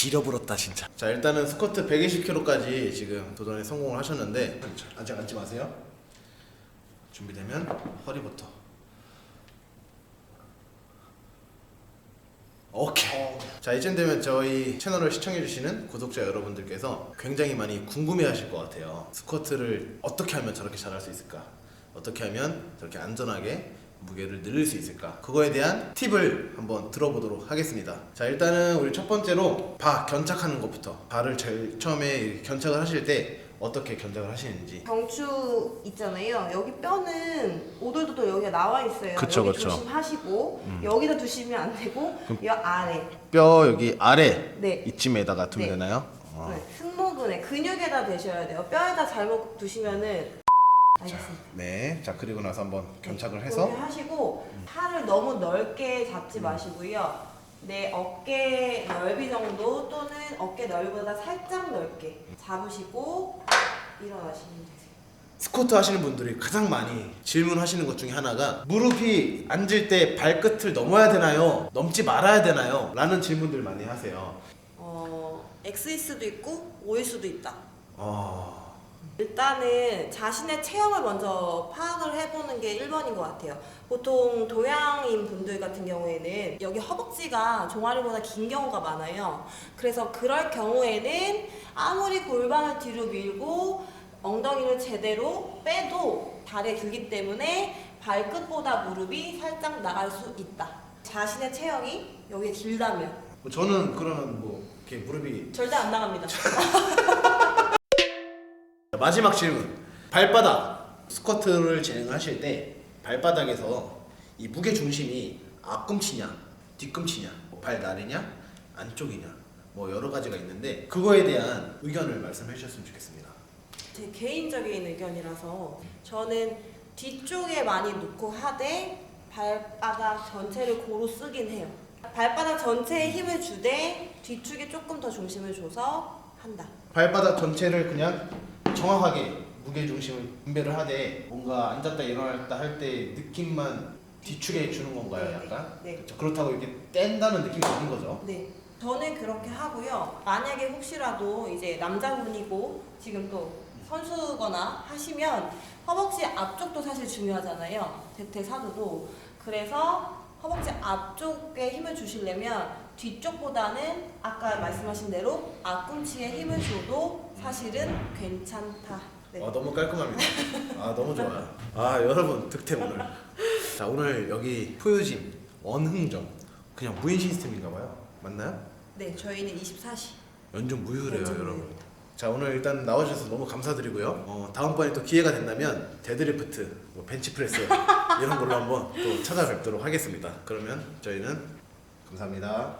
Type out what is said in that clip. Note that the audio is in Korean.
지려불었다 진짜. 자 일단은 스쿼트 120kg까지 지금 도전에 성공을 하셨는데 아직 앉지 마세요. 준비되면 허리부터. 오케이. 자 이쯤 되면 저희 채널을 시청해주시는 구독자 여러분들께서 굉장히 많이 궁금해하실 것 같아요. 스쿼트를 어떻게 하면 저렇게 잘할 수 있을까? 어떻게 하면 저렇게 안전하게 무게를 늘릴 수 있을까? 그거에 대한 팁을 한번 들어보도록 하겠습니다. 자 일단은 우리 첫 번째로 바 견착하는 것부터 발을 제일 처음에 견착을 하실 때 어떻게 견착을 하시는지 경추 있잖아요. 여기 뼈는 오돌도돌 여기가 나와 있어요. 그쵸, 여기 그쵸. 음. 조심하시고 여기다 두시면 안 되고 이 아래. 뼈 여기 아래 네. 이쯤에다가 두면 네. 되나요? 어. 네, 승모근에 근육에다 대셔야 돼요. 뼈에다 잘못 두시면은 알겠습니다. 네. 자 그리고 나서 한번 견착을 그렇게 해서 하시고 팔을 너무 넓게 잡지 마시고요. 내 어깨 넓이 정도 또는 어깨 넓이보다 살짝 넓게 잡으시고 일어나시면 되세요. 스쿼트 하시는 분들이 가장 많이 질문하시는 것 중에 하나가 무릎이 앉을 때 발끝을 넘어야 되나요? 넘지 말아야 되나요? 라는 질문들 많이 하세요. 어, X일 수도 있고 O일 수도 있다. 어... 일단은 자신의 체형을 먼저 파악을 해보는 게 1번인 것 같아요. 보통 동양인 분들 같은 경우에는 여기 허벅지가 종아리보다 긴 경우가 많아요. 그래서 그럴 경우에는 아무리 골반을 뒤로 밀고 엉덩이를 제대로 빼도 다리가 길기 때문에 발끝보다 무릎이 살짝 나갈 수 있다. 자신의 체형이 여기 길다면 저는 그러면 뭐 이렇게 무릎이 절대 안 나갑니다. 자, 마지막 질문. 발바닥 스쿼트를 진행하실 때 발바닥에서 이 무게 중심이 앞꿈치냐, 뒤꿈치냐, 뭐 발날이냐, 안쪽이냐, 뭐 여러 가지가 있는데 그거에 대한 의견을 말씀해 주셨으면 좋겠습니다. 제 개인적인 의견이라서 저는 뒤쪽에 많이 놓고 하되 발바닥 전체를 고루 쓰긴 해요. 발바닥 전체에 힘을 주되 뒤축에 조금 더 중심을 줘서 한다. 발바닥 전체를 그냥 정확하게 무게 중심을 분배를 하되 뭔가 앉았다 일어났다 할 때 느낌만 뒤축에 주는 건가요, 네, 약간? 네. 그렇죠. 그렇다고 이렇게 뗀다는 느낌이 없는 거죠. 네. 저는 그렇게 하고요. 만약에 혹시라도 이제 남자분이고 지금 또 선수거나 하시면 허벅지 앞쪽도 사실 중요하잖아요. 대퇴 사두도. 그래서 허벅지 앞쪽에 힘을 주시려면 뒤쪽보다는 아까 말씀하신 대로 앞꿈치에 힘을 줘도 사실은 괜찮다. 네. 아 너무 깔끔합니다. 아 너무 좋아요. 아 여러분 득템 오늘. 자 오늘 여기 포유짐 원흥점 그냥 무인 시스템인가봐요. 맞나요? 네, 저희는 24시. 연중 무휴래요 연중 여러분. 무휴입니다. 자 오늘 일단 나와주셔서 너무 감사드리고요. 어, 다음번에 또 기회가 된다면 데드리프트, 뭐 벤치프레스 이런 걸로 한번 또 찾아뵙도록 하겠습니다. 그러면 저희는 감사합니다.